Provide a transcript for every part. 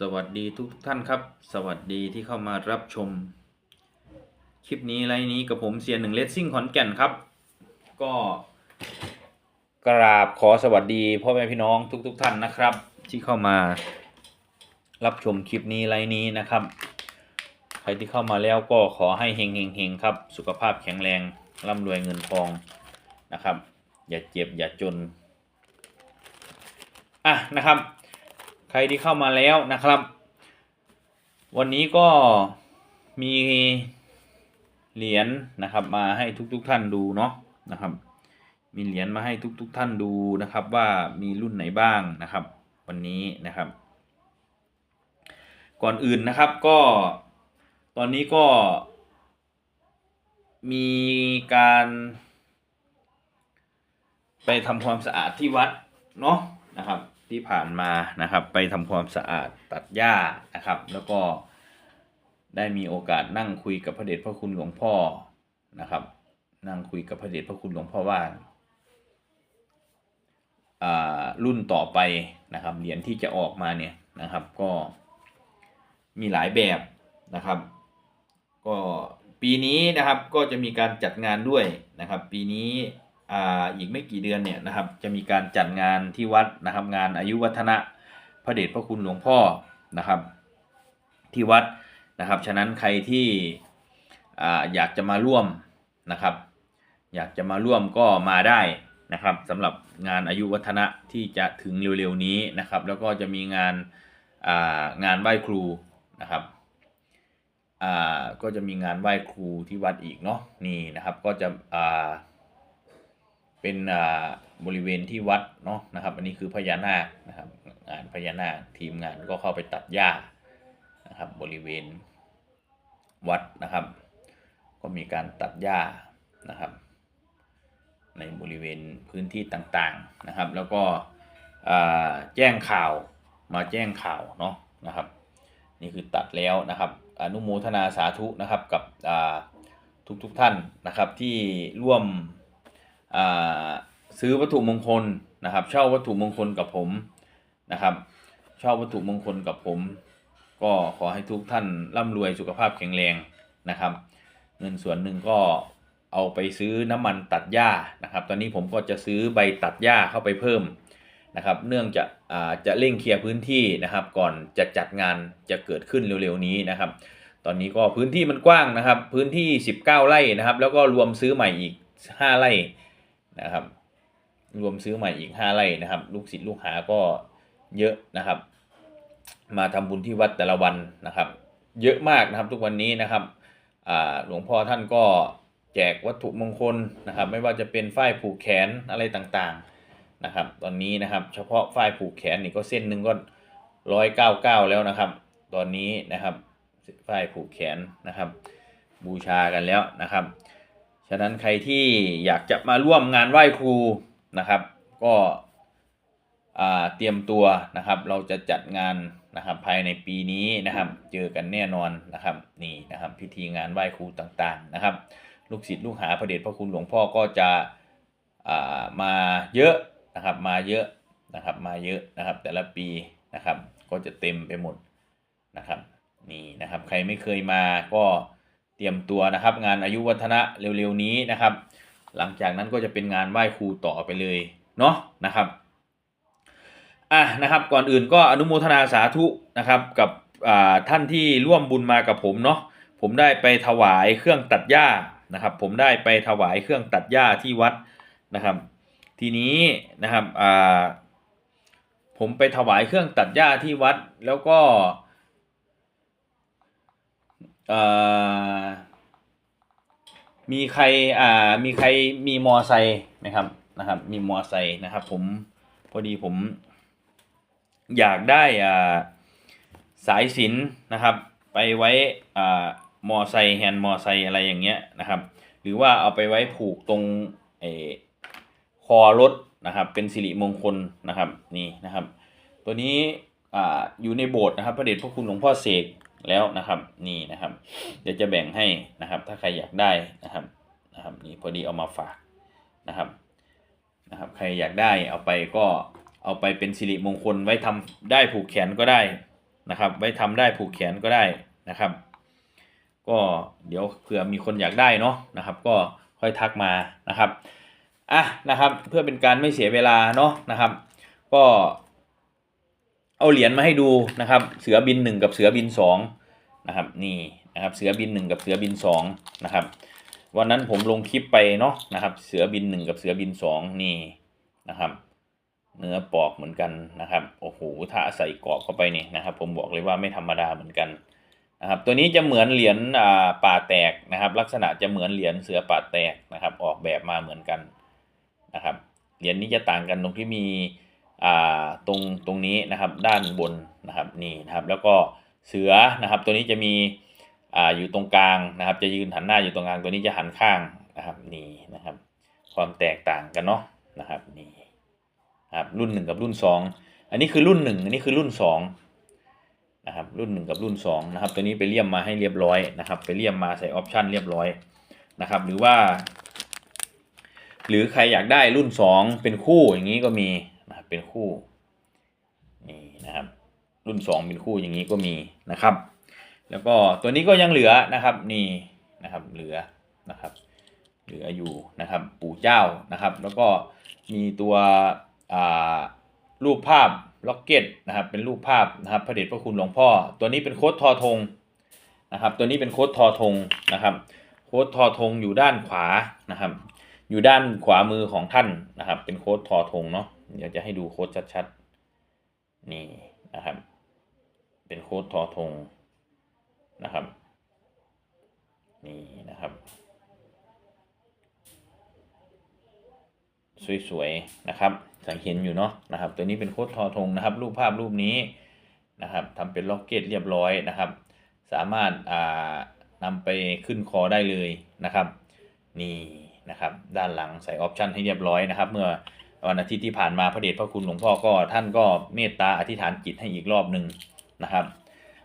สวัสดีทุกท่านครับ สวัสดีที่เข้ามารับชม คลิปนี้ไลน์นี้กับผมเซียนหนึ่งเลสซิ่งขอนแก่นครับ ก็กราบขอสวัสดีพ่อแม่พี่น้องทุกๆทท่านนะครับ ที่เข้ามารับชมคลิปนี้ไลน์นี้นะครับ ใครที่เข้ามาแล้วก็ขอให้เฮงเฮงเฮงครับ สุขภาพแข็งแรงร่ำรวยเงินทองนะครับ อย่าเจ็บอย่าจนอะนะครับ ครที่เข้ามาแล้วนะครับ วันนี้ก็มีเหรียญนะครับมาให้ทุกๆทท่านดูเนาะนะครับ มีเหรียญมาให้ทุกๆทท่านดูนะครับว่ามีรุ่นไหนบ้างนะครับ วันนี้นะครับ ก่อนอื่นนะครับก็ตอนนี้ก็มีการ ไปทำความสะอาดที่วัดเนาะนะครับ ที่ผ่านมานะครับ ไปทำความสะอาดตัดหญ้านะครับ แล้วก็ได้มีโอกาสนั่งคุยกับพระเดชพระคุณหลวงพ่อนะครับ นั่งคุยกับพระเดชพระคุณหลวงพ่อว่าอ่ารุ่นต่อไปนะครับเหรียญที่จะออกมาเนี่ยนะครับก็มีหลายแบบนะครับ ก็ปีนี้นะครับก็จะมีการจัดงานด้วยนะครับ ปีนี้ อีกไม่กี่เดือนเนี่ยนะครับจะมีการจัดงานที่วัดนะครับงานอายุวัฒนะพระเดชพระคุณหลวงพ่อนะครับ ที่วัดนะครับ ฉะนั้นใครที่ออยากจะมาร่วมนะครับ อยากจะมาร่วมก็มาได้นะครับสำหรับงานอายุวัฒนะที่จะถึงเร็วๆนี้นะครับ แล้วก็จะมีงานางานไหว้ครูนะครับก็จะมีงานไหว้ครูที่วัดอีกเนาะนี่นะครับก็จะ เป็นอ่าบริเวณที่วัดเนาะนะครับ อันนี้คือพญานาคนะครับ งานพญานาคทีมงานก็เข้าไปตัดหญ้านะครับ บริเวณวัดนะครับ ก็มีการตัดหญ้านะครับ ในบริเวณพื้นที่ต่างๆนะครับ แล้วก็อ่าแจ้งข่าวมาแจ้งข่าวเนาะนะครับ นี่คือตัดแล้วนะครับ อนุโมทนาสาธุนะครับกับทุกทุกๆท่านนะครับที่ร่วม ซื้อวัตถุมงคลนะครับเช่าวัตถุมงคลกับผมนะครับเช่าวัตถุมงคลกับผม ก็ขอให้ทุกท่านร่ำรวยสุขภาพแข็งแรงนะครับ เงินส่วนหนึ่งก็เอาไปซื้อน้ำมันตัดหญ้านะครับ ตอนนี้ผมก็จะซื้อใบตัดหญ้าเข้าไปเพิ่มนะครับ เนื่องจากอ่าจะเร่งเคลียร์พื้นที่นะครับ ก่อนจะจัดงานจะเกิดขึ้นเร็วๆนี้นะครับ ตอนนี้ก็พื้นที่มันกว้างนะครับ พื้นที่ 19 ไร่นะครับ แล้วก็รวมซื้อใหม่อีก 5 ไร่ นะครับ รวมซื้อใหม่อีก5ไร่นะครับ ลูกศิษย์ลูกหาก็เยอะนะครับ มาทำบุญที่วัดแต่ละวันนะครับ เยอะมากนะครับทุกวันนี้นะครับหลวงพ่อท่านก็แจกวัตถุมงคลนะครับ ไม่ว่าจะเป็นฝ้ายผูกแขนอะไรต่างๆนะครับ ตอนนี้นะครับ เฉพาะฝ้ายผูกแขนนี่ก็เส้นหนึ่งก็ร้อยเก้าเก้าแล้วนะครับ ตอนนี้นะครับฝ้ายผูกแขนนะครับ บูชากันแล้วนะครับ ฉะนั้นใครที่อยากจะมาร่วมงานไหว้ครูนะครับ ก็เตรียมตัวนะครับ เราจะจัดงานนะครับภายในปีนี้นะครับ เจอกันแน่นอนนะครับนี่นะครับ พิธีงานไหว้ครูต่างๆนะครับ ลูกศิษย์ลูกหาพระเดชพระคุณหลวงพ่อก็จะามาเยอะนะครับมาเยอะนะครับมาเยอะนะครับ แต่ละปีนะครับก็จะเต็มไปหมดนะครับนี่นะครับ ใครไม่เคยมาก็ เตรียมตัวนะครับ งานอายุวัฒนะเร็วๆนี้นะครับ หลังจากนั้นก็จะเป็นงานไหว้ครูต่อไปเลยเนาะนะครับอะนะครับก่อนอื่นก็อนุโมทนาสาธุนะครับกับท่านที่ร่วมบุญมากับผมเนาะผมได้ไปถวายเครื่องตัดหญ้านะครับ ผมได้ไปถวายเครื่องตัดหญ้าที่วัดนะครับ ทีนี้นะครับผมไปถวายเครื่องตัดหญ้าที่วัดแล้วก็ อ่ามีใครอ่ามีใครมีมอไซค์ไหมครับนะครับ มีมอไซค์นะครับ ผมพอดีผม อยากได้อ่าสายสินนะครับ ไปไว้อ่ามอไซค์แฮนด์มอไซค์อะไรอย่างเงี้ยนะครับ หรือว่าเอาไปไว้ผูกตรงเออคอรถนะครับ เป็นสิริมงคลนะครับนี่นะครับ ตัวนี้ ออยู่ในโบสถ์นะครับพระเดชพระคุณหลวงพ่อเสกแล้วนะครับนี่นะครับ เดี๋ยวจะแบ่งให้นะครับ ถ้าใครอยากได้นะครับนะครับนี่พอดีเอามาฝากนะครับนะครับ ใครอยากได้เอาไปก็เอาไปเป็นสิริมงคลไว้ทำได้ผูกแขนก็ได้นะครับ ไว้ทำได้ผูกแขนก็ได้นะครับ ก็เดี๋ยวเผื่อมีคนอยากได้เนาะนะครับ ก็ค่อยทักมานะครับอะนะครับ เพื่อเป็นการไม่เสียเวลาเนาะนะครับ ก็ เอาเหรียญมาให้ดูนะครับ เสือบินหนึ่งกับเสือบินสองนะครับนี่นะครับเสือบินหนึ่งกับเสือบินสองนะครับวันนั้นผมลงคลิปไปเนาะนะครับ เสือบินหนึ่งกับเสือบินสองนี่นะครับ เนื้อปอกเหมือนกันนะครับโอ้โหถ้าใส่กรอบเข้าไปนี่นะครับ ผมบอกเลยว่าไม่ธรรมดาเหมือนกันนะครับ ตัวนี้จะเหมือนเหรียญป่าแตกนะครับ ลักษณะจะเหมือนเหรียญเสือป่าแตกนะครับ ออกแบบมาเหมือนกันนะครับเหรียญนี้จะต่างกันตรงที่มี ตรงตรงนี้นะครับด้านบนนะครับนี่นะครับแล้วก็เสือนะครับ ตัวนี้จะมีออยู่ตรงกลางนะครับ จะยืนหันหน้าอยู่ตรงกลางตัวนี้จะหันข้างนะครับนี่นะครับ ความแตกต่างกันเนาะนะครับนี่ครับรุ่นหนึ่งกับรุ่นสองอันนี้คือรุ่นหนึ่งอันนี้คือรุ่นสองนะครับรุ่นหนึ่งกับรุ่นสองนะครับตัวนี้ไปเลี่ยมมาให้เรียบร้อยนะครับ ไปเลี่ยมมาใส่ออปชันเรียบร้อยนะครับ หรือว่า หรือใครอยากได้รุ่นสองเป็นคู่อย่างนี้ก็มี เป็นคู่นี่นะครับ รุ่นสองเป็นคู่อย่างนี้ก็มีนะครับ แล้วก็ตัวนี้ก็ยังเหลือนะครับนี่นะครับเหลือนะครับ เหลืออยู่นะครับปู่เจ้านะครับ แล้วก็มีตัวอ่ารูปภาพล็อกเก็ตนะครับเป็นรูปภาพนะครับพระเดชพระคุณหลวงพ่อ ตัวนี้เป็นโค้ดทอธงนะครับ ตัวนี้เป็นโค้ดทอธงนะครับโค้ดทอธงอยู่ด้านขวานะครับ อยู่ด้านขวามือของท่านนะครับ เป็นโค้ดทอธงเนาะ เดี๋ยวจะให้ดูโค้ดชัดๆ นี่นะครับ เป็นโค้ดทอธงนะครับ นี่นะครับ สวยๆ นะครับ สังเห็นอยู่เนาะนะครับ ตัวนี้เป็นโค้ดทอธงนะครับ รูปภาพรูปนี้นะครับทำเป็นล็อกเก็ตเรียบร้อยนะครับ สามารถอ่านำไปขึ้นคอได้เลยนะครับ นี่นะครับ ด้านหลังใส่ออปชันให้เรียบร้อยนะครับ เมื่อ วันอาทิตย์ที่ผ่านมาพระเดชพระคุณหลวงพ่อก็ท่านก็เมตตาอธิษฐานจิตให้อีกรอบหนึ่งนะครับ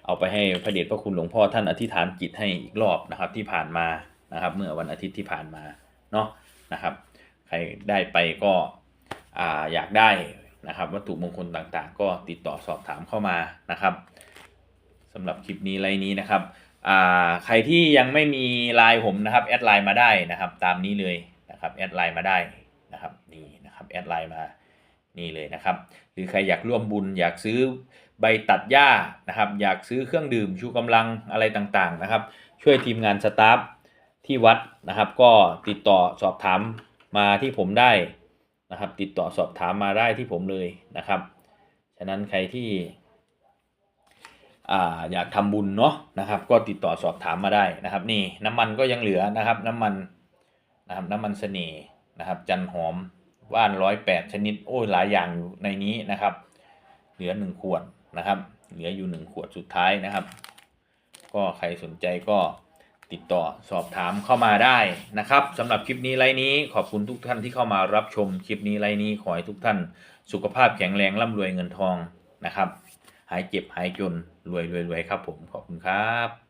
เอาไปให้พระเดชพระคุณหลวงพ่อท่านอธิษฐานจิตให้อีกรอบนะครับที่ผ่านมานะครับ เมื่อวันอาทิตย์ที่ผ่านมาเนาะนะครับ ใครได้ไปก็ออยากได้นะครับ วัตถุมงคลต่างๆ ก็ติดต่อสอบถามเข้ามานะครับสำหรับคลิปนี้ไลน์นี้นะครับใครที่ยังไม่มีไลน์ผมนะครับแอดไลน์มาได้นะครับ ตามนี้เลยนะครับแอดไลน์มาได้นะครับนี่ แอดไลน์มานี่เลยนะครับ หรือใครอยากร่วมบุญอยากซื้อใบตัดหญ้านะครับ อยากซื้อเครื่องดื่มชูกำลังอะไรต่างๆนะครับ ช่วยทีมงานสตาฟที่วัดนะครับ ก็ติดต่อสอบถามมาที่ผมได้นะครับ ติดต่อสอบถามมาได้ที่ผมเลยนะครับ ฉะนั้นใครที่ออยากทำบุญเนาะนะครับ ก็ติดต่อสอบถามมาได้นะครับ นี่น้ำมันก็ยังเหลือนะครับ น้ำมันนะครับ น้ำมันเสน่ห์นะครับ จันหอม ว่านร้อยแปดชนิด โอ้ยหลายอย่างอยู่ในนี้นะครับ เหลือหนึ่งขวดนะครับ เหลืออยู่หนึ่งขวดสุดท้ายนะครับ ก็ใครสนใจก็ติดต่อสอบถามเข้ามาได้นะครับสำหรับคลิปนี้ไลน์นี้ขอบคุณทุกท่านที่เข้ามารับชมคลิปนี้ไลน์นี้ขอให้ทุกท่าน สุขภาพแข็งแรงร่ำรวยเงินทองนะครับ หายเจ็บหายจนรวยรวยรวยครับผมขอบคุณครับ